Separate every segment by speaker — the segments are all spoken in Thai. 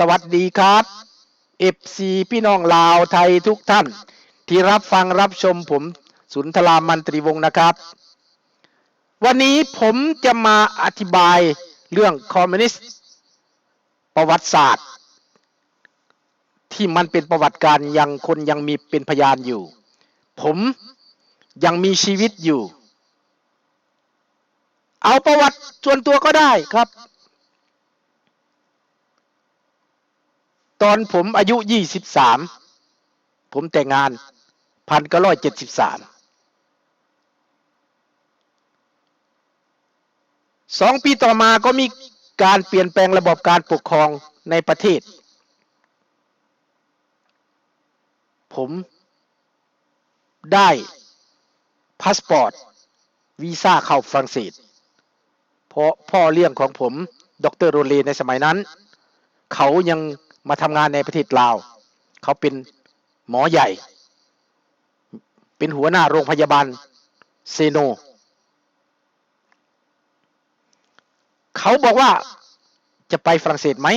Speaker 1: สวัสดีครับเอฟซีพี่น้องลาวไทยทุกท่าน ที่รับฟังรับชมผมสุนทรามันตรีวงศ์นะครับ วันนี้ผมจะมาอธิบายเรื่องคอมมิวนิสต์ประวัติศาสตร์ ที่มันเป็นประวัติการยังคนยังมีเป็นพยานอยู่ ผมยังมีชีวิตอยู่ เอาประวัติส่วนตัวก็ได้ครับ ตอนผมอายุ23ผมแต่งงานพันเก้าร้อยเจ็ดสิบสามสองปีต่อมาก็มีการเปลี่ยนแปลงระบบการปกครองในประเทศ ผมได้พาสปอร์ตวีซ่าเข้าฝรั่งเศสเพราะพ่อเลี้ยงของผม ดรโรเลในสมัยนั้น เขายัง มาทำงานในประเทศลาว เขาเป็นหมอใหญ่ เป็นหัวหน้าโรงพยาบาลเซโน เขาบอกว่าจะไปฝรั่งเศสไหม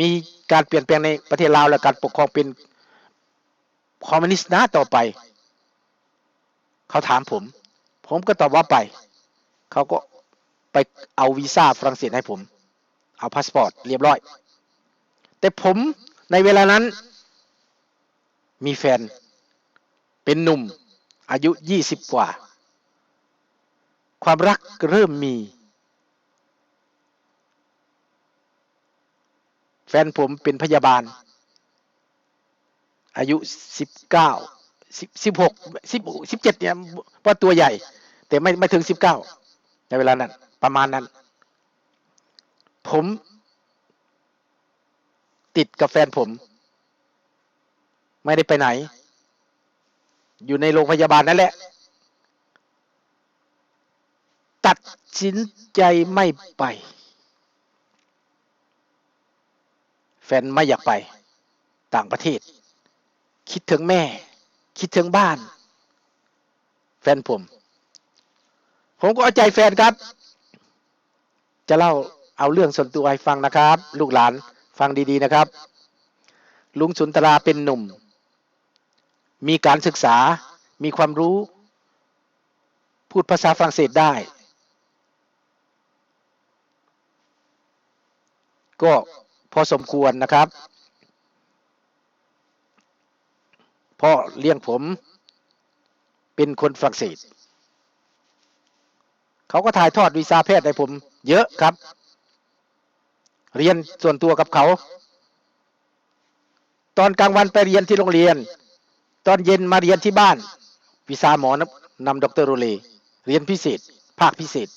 Speaker 1: มีการเปลี่ยนแปลงในประเทศลาว และการปกครองเป็นคอมมิวนิสต์นะต่อไป เขาถามผม ผมก็ตอบว่าไป เขาก็ไปเอาวีซ่าฝรั่งเศสให้ผม เอาพาสปอร์ตเรียบร้อย แต่ผมในเวลานั้น มีแฟน เป็นหนุ่ม อายุยี่สิบกว่า ความรักเริ่มมี แฟนผมเป็นพยาบาล อายุสิบเก้าสิบสิบหกสิบสิบเจ็ดเนี่ยเพราะตัวใหญ่ แต่ไม่ไม่ถึงสิบเก้าในเวลานั้น ประมาณนั้น ผม ติดกับแฟนผม ไม่ได้ไปไหน อยู่ในโรงพยาบาลนั่นแหละ ตัดสินใจไม่ไป แฟนไม่อยากไป ต่างประเทศ คิดถึงแม่ คิดถึงบ้าน แฟนผม ผมก็เอาใจแฟนครับ จะเล่าเอาเรื่องส่วนตัวให้ฟังนะครับ ลูกหลาน ฟังดีๆนะครับ ลุงสุนทราเป็นหนุ่ม มีการศึกษา มีความรู้ พูดภาษาฝรั่งเศสได้ ก็พอสมควรนะครับพ่อเลี้ยงผมเป็นคนฝรั่งเศส เขาก็ถ่ายทอดวีซ่าแพทย์ให้ผมเยอะครับ เรียนส่วนตัวกับเขา ตอนกลางวันไปเรียนที่โรงเรียน ตอนเย็นมาเรียนที่บ้านวีซ่าหมอนำดรโรเล เรียนพิเศษ ภาคพิเศษ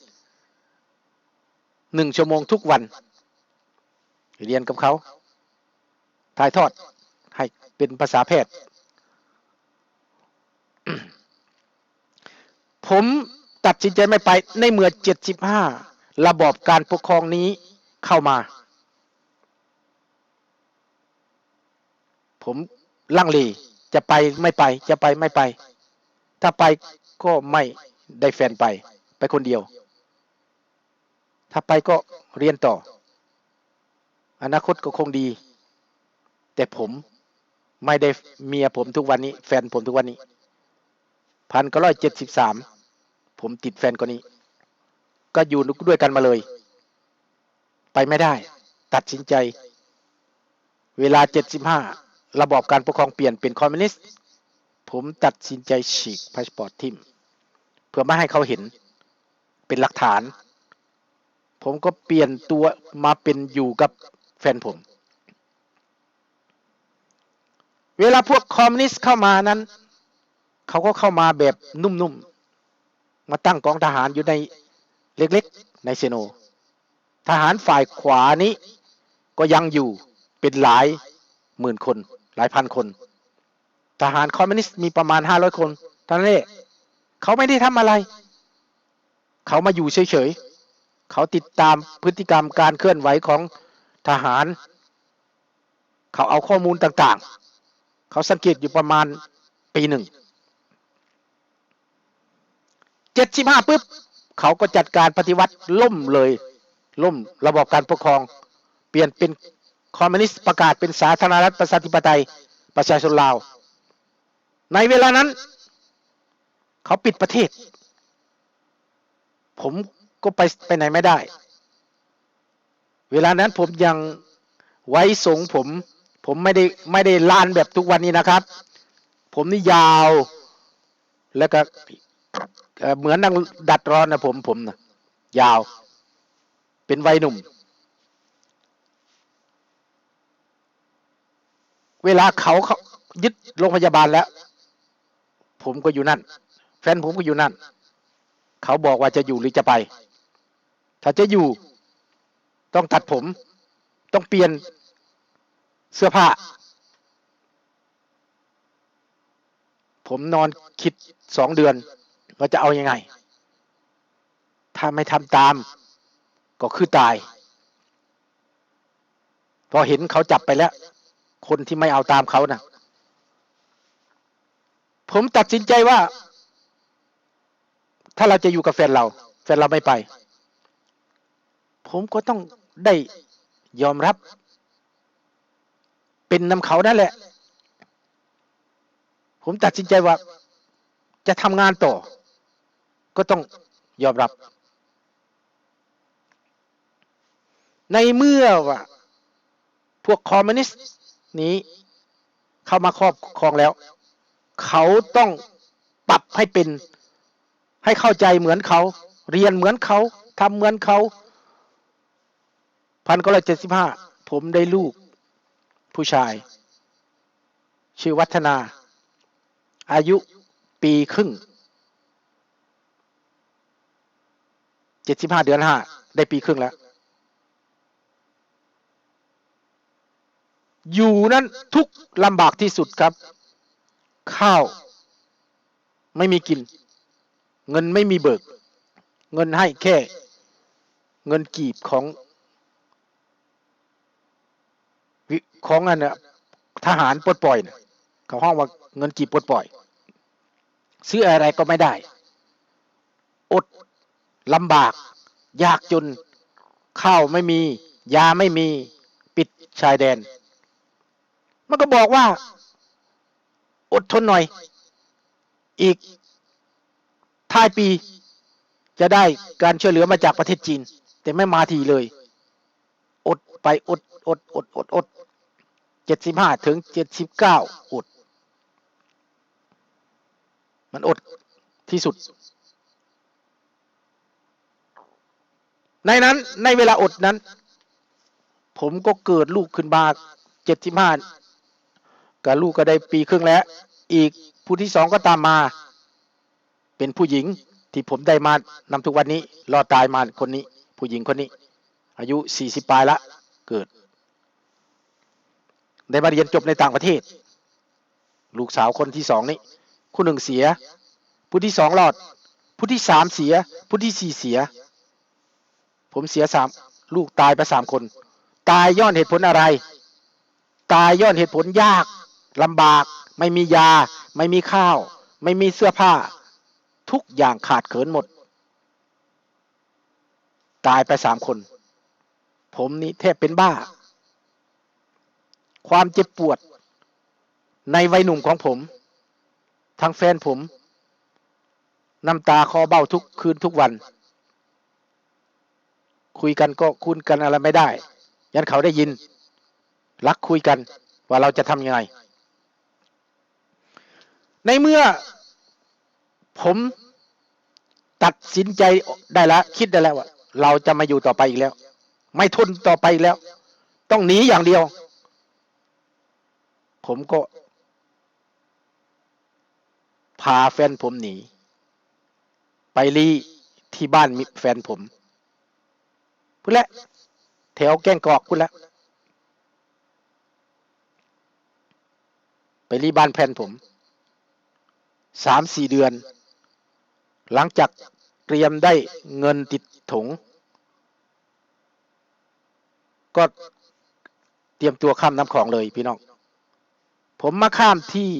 Speaker 1: หนึ่งชั่วโมงทุกวัน เรียนกับเขาถ่ายทอดให้เป็นภาษาแพทย์ ผมตัดสินใจไม่ไปในเมื่อเจ็ดสิบห้าระบอบการปกครองนี้เข้ามา ผมลังเลจะไปไม่ไป จะไปไม่ไป ถ้าไปก็ไม่ได้แฟนไป ไปคนเดียว ถ้าไปก็เรียนต่อ อนาคตก็คงดี แต่ผมไม่ได้เมียผมทุกวันนี้ แฟนผมทุกวันนี้พันเก้าร้อยเจ็ดสิบสามผมติดแฟนคนนี้ ก็อยู่ด้วยกันมาเลย ไปไม่ได้ ตัดสินใจ เวลาเจ็ดสิบห้า ระบอบการปกครองเปลี่ยนเป็นคอมมิวนิสต์ ผมตัดสินใจฉีกพาสปอร์ตทิมเพื่อไม่ให้เขาเห็นเป็นหลักฐาน ผมก็เปลี่ยนตัวมาเป็นอยู่กับแฟนผม เวลาพวกคอมมิวนิสต์เข้ามานั้น เขาก็เข้ามาแบบนุ่มๆ มาตั้งกองทหารอยู่ในเล็กๆ ในเซโน ทหารฝ่ายขวานี้ก็ยังอยู่เป็นหลายหมื่นคน หลายพันคน ทหารคอมมิวนิสต์มีประมาณห้าร้อยคนท่านเล่เขาไม่ได้ทำอะไร เขามาอยู่เฉยๆ เขาติดตามพฤติกรรมการเคลื่อนไหวของทหาร เขาเอาข้อมูลต่างๆ เขาสังเกตอยู่ประมาณปีหนึ่งเจ็ดสิบห้าปุ๊บเขาก็จัดการปฏิวัติล่มเลย ล่มระบบการปกครอง เปลี่ยนเป็น คอมมิวนิสต์ประกาศเป็นสาธารณรัฐประชาธิปไตยประชาชนลาว ในเวลานั้น เขาปิดประเทศ ผมก็ไปไปไหนไม่ได้ เวลานั้นผมยังไว้สงผม ผมไม่ได้ไม่ได้ลานแบบทุกวันนี้นะครับ ผมนี่ยาวแล้วก็เหมือนนั่งดัดร้อนนะผมผมนะยาว เป็นวัยหนุ่ม เวลาเขาเขายึดโรงพยาบาลแล้ว ผมก็อยู่นั่น แฟนผมก็อยู่นั่น เขาบอกว่าจะอยู่หรือจะไป ถ้าจะอยู่ ต้องตัดผม ต้องเปลี่ยนเสื้อผ้า ผมนอนคิดสองเดือนว่าจะเอาอยัางไง ถ้าไม่ทำตาม ก็คือตาย พอเห็นเขาจับไปแล้ว คนที่ไม่เอาตามเขานะ่ะ ผมตัดสินใจว่า ถ้าเราจะอยู่กับแฟนเรา แฟนเราไม่ไป ผมก็ต้องได้ยอมรับ เป็นนำเขานั่นแหละ ผมตัดสินใจว่า จะทำงานต่อ ก็ต้องยอมรับ ในเมื่อว่าพวกคอมมิวนิสต์ นี้เข้ามาครอบครองแล้ว เขาต้องปรับให้เป็นให้เข้าใจเหมือนเขา เรียนเหมือนเขาทำเหมือนเขาพันเก้าร้อยเจ็ดสิบห้าผมได้ลูกผู้ชาย ชื่อวัฒนา อายุปีครึ่งเจ็ดสิบห้าเดือนห้าได้ปีครึ่งแล้ว อยู่นั้นทุกลำบากที่สุดครับ ข้าว ไม่มีกิน เงินไม่มีเบิก เงินให้แค่ เงินกีบของของอันน่ะทหารปลดปล่อยนะเขาห้องว่าเงินกีบปลดปล่อย ซื้ออะไรก็ไม่ได้ อดลำบาก ยากจนข้าวไม่มี ยาไม่มี ปิดชายแดน มันก็บอกว่า อดทนหน่อย อีกท้ายปีจะได้การช่วยเหลือมาจากประเทศจีน แต่ไม่มาทีเลย อดไปอดอดอดอดอดเจ็ดสิบห้าถึงเจ็ดสิบเก้าอด มันอดที่สุด ในนั้นในเวลาอดนั้น ผมก็เกิดลูกขึ้นมาเจ็ดสิบห้า กับลูกก็ได้ปีครึ่งแล้ว อีกผู้ที่สองก็ตามมา เป็นผู้หญิงที่ผมได้มานำทุกวันนี้ รอดตายมาคนนี้ ผู้หญิงคนนี้ อายุสี่สิบปลายละเกิด ได้มาเรียนจบในต่างประเทศ ลูกสาวคนที่สองนี้ผู้หนึ่งเสีย ผู้ที่สองรอด ผู้ที่สามเสีย ผู้ที่สี่เสีย ผมเสียสามลูกตายไปสามคน ตายย้อนเหตุผลอะไร ตายย้อนเหตุผลยาก ลำบาก ไม่มียา ไม่มีข้าว ไม่มีเสื้อผ้า ทุกอย่างขาดเขินหมด ตายไปสามคน ผมนี่แทบเป็นบ้า ความเจ็บปวด ในวัยหนุ่มของผม ทั้งแฟนผม น้ำตาคอเบ้าทุกคืนทุกวัน คุยกันก็คุยกันอะไรไม่ได้ ยันเขาได้ยิน รักคุยกันว่าเราจะทำยังไง ในเมื่อผมตัดสินใจได้แล้วคิดได้แล้วว่าเราจะมาอยู่ต่อไปอีกแล้ว ไม่ทนต่อไปอีกแล้ว ต้องหนีอย่างเดียว ผมก็ พาแฟนผมหนี ไปรีที่บ้านมิแฟนผมพูดแล้วแถวแก้งกอกพูดแล้วไปรีบ้านแฟนผม สามสี่เดือน หลังจากเตรียมได้เงินติดถุง ก็เตรียมตัวข้ามน้ำของเลยพี่น้อง ผมมาข้ามที่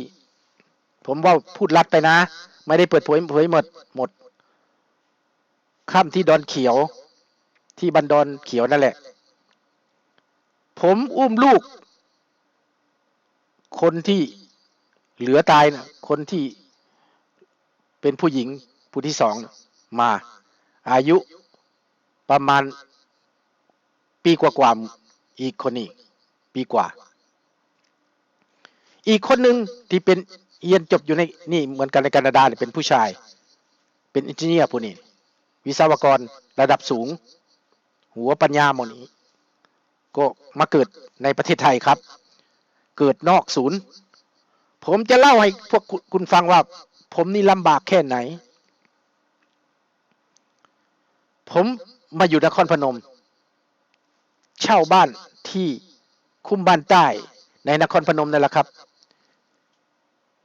Speaker 1: ผมว่าพูดลัดไปนะ ไม่ได้เปิดเผยเผยหมดหมด ข้ามที่ดอนเขียว ที่บันดอนเขียวนั่นแหละผผมอุ้มลูก คนที่เหลือตายนะคนที่ เป็นผู้หญิงผู้ที่สองมา อายุประมาณปีกว่าๆอีกคนนี้ปีกว่า อีกคนหนึ่งที่เป็นเรียนจบอยู่ในนี่เหมือนกันในแคนาดาเนี่ยเป็นผู้ชาย เป็นอินจิเนียร์ผู้นี้วิศวกรระดับสูง หัวปัญญาหมดนี้ ก็มาเกิดในประเทศไทยครับ เกิดนอกศูนย์ ผมจะเล่าให้พวกคุณฟังว่า ผมนี่ลำบากแค่ไหน ผมมาอยู่นครพนม เช่าบ้านที่คุ้มบ้านใต้ในนครพนมนั่นแหละครับ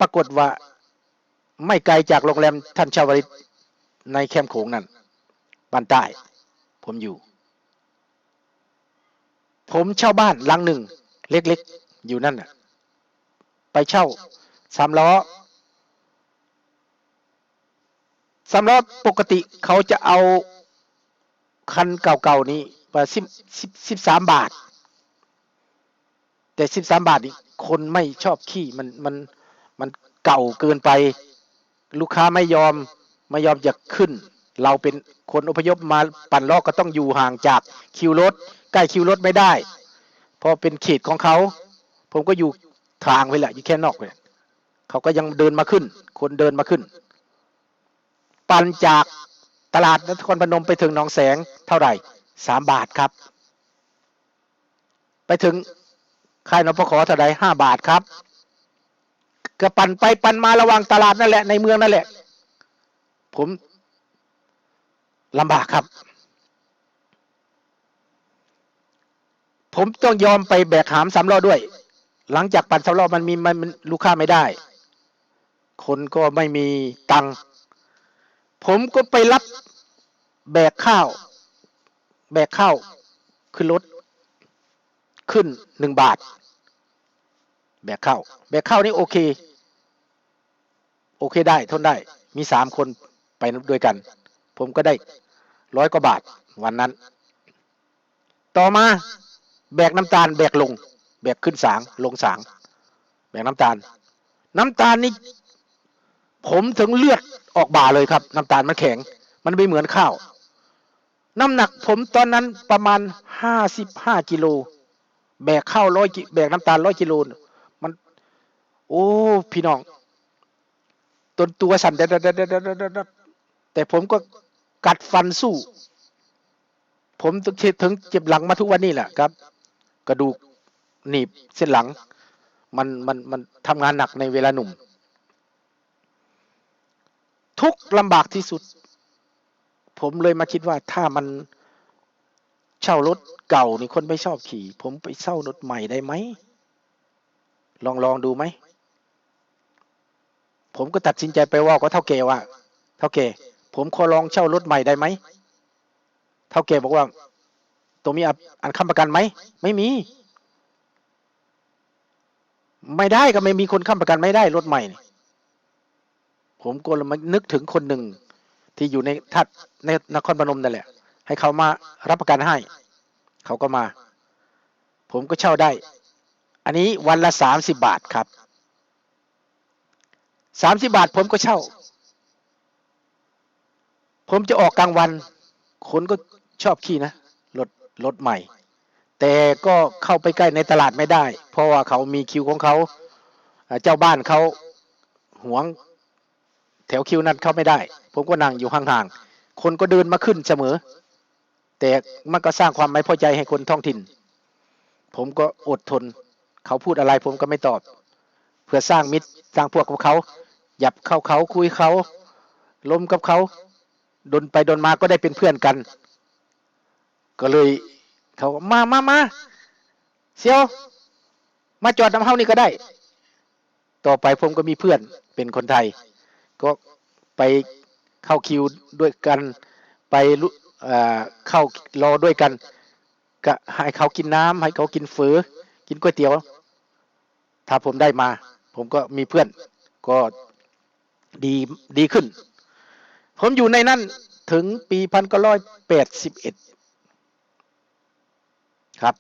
Speaker 1: ปรากฏว่าไม่ไกลจากโรงแรมท่านชาวริตในแคมป์โขงนั่นบ้านใต้ ผมอยู่ ผมเช่าบ้านหลังหนึ่ง เล็กๆ อยู่นั่นน่ะ ไปเช่าสามล้อ สามล้อปกติเขาจะเอาคันเก่าๆนี้ประสิบสิบสิบสามบาท แต่สิบสามบาทนี่คนไม่ชอบขี้มันมันมันเก่าเกินไป ลูกค้าไม่ยอมไม่ยอมจะขึ้น เราเป็นคนอพยพมาปั่นล้อก็ต้องอยู่ห่างจากคิวรถใกล้คิวรถไม่ได้ เพราะเป็นเขตของเขา ผมก็อยู่ทางไปแหละอยู่แค่นอกเลยเขาก็ยังเดินมาขึ้น คนเดินมาขึ้น ปั่นจากตลาดนครพนมไปถึงหนองแสงเท่าไหร่สามบาทครับ ไปถึงค่ายนพขอเท่าไหร่ห้าบาทครับก็ปั่นไปปั่นมาระหว่างตลาดนั่นแหละในเมืองนั่นแหละ ผมลำบากครับ ผมต้องยอมไปแบกหามสามล้อด้วย หลังจากปั่นสามล้อมันมีมันมันลูกค้าไม่ได้ คนก็ไม่มีตังค์ ผมก็ไปรับแบกข้าว แบกข้าวขึ้นรถขึ้นหนึ่งบาท แบกข้าวแบกข้าวนี่โอเค โอเคได้ทนได้ มีสามคนไปด้วยกัน ผมก็ได้ร้อยกว่าบาทวันนั้น ต่อมาแบกน้ำตาล แบกลง แบกขึ้นสางลงสาง แบกน้ำตาล น้ำตาลนี่ผมถึงเลือด ออกบ่าเลยครับ น้ำตาลมันแข็ง มันไม่เหมือนข้าว น้ำหนักผมตอนนั้นประมาณห้าสิบห้ากิโล แบกข้าวร้อยแบกน้ำตาลร้อยกิโลมัน โอ้ พี่น้องตนตัวสั่นแต่ผมก็กัดฟันสู้ ผมถึงเจ็บหลังมาทุกวันนี้แหละครับ กระดูกหนีบเส้นหลัง มันมันมันทำงานหนักในเวลาหนุ่ม ทุกลำบากที่สุด ผมเลยมาคิดว่าถ้ามันเช่ารถเก่านี่คนไม่ชอบขี่ ผมไปเช่ารถใหม่ได้ไหม ลองลองดูไหม ผมก็ตัดสินใจไปว่าก็เท่าแก่ว่า เท่าแก่ผมขอลองเช่ารถใหม่ได้ไหม เท่าแก่บอกว่าตัวมีอันค้ำประกันไหม ไม่มี ไม่ได้ก็ไม่มีคนค้ำประกันไม่ได้รถใหม่นี่ ผมก็เลยมานึกถึงคนหนึ่งที่อยู่ในทัดในนครพนมนั่นแหละ ให้เขามารับประกันให้ เขาก็มา ผมก็เช่าได้ อันนี้วันละสามสิบบาทครับสามสิบบาทผมก็เช่า ผมจะออกกลางวัน คนก็ชอบขี่นะรถรถใหม่ แต่ก็เข้าไปใกล้ในตลาดไม่ได้ เพราะว่าเขามีคิวของเขาอ่าเจ้าบ้านเขาหวง แถวคิวนั้นเข้าไม่ได้ ผมก็นั่งอยู่ห่างๆ คนก็เดินมาขึ้นเสมอ แต่มันก็สร้างความไม่พอใจให้คนท้องถิ่น ผมก็อดทน เขาพูดอะไรผมก็ไม่ตอบ เพื่อสร้างมิตรสร้างพวกกับเขา หยับเข้าเขาคุยเขาล้มกับเขาดนไปดนมาก็ได้เป็นเพื่อนกัน ก็เลยเขาก็มามามาเซียว มาจอดน้ำเฮานี่ก็ได้ ต่อไปผมก็มีเพื่อนเป็นคนไทย ก็ไปเข้าคิวด้วยกันไปเอ่อเข้ารอด้วยกันก็ให้เขากินน้ำให้เขากินเฟอกินก๋วยเตี๋ยว ถ้าผมได้มา ผมก็มีเพื่อนก็ดีดีขึ้น ผมอยู่ในนั้นถึงปีพันเก้าร้อยแปดสิบเอ็ดครับ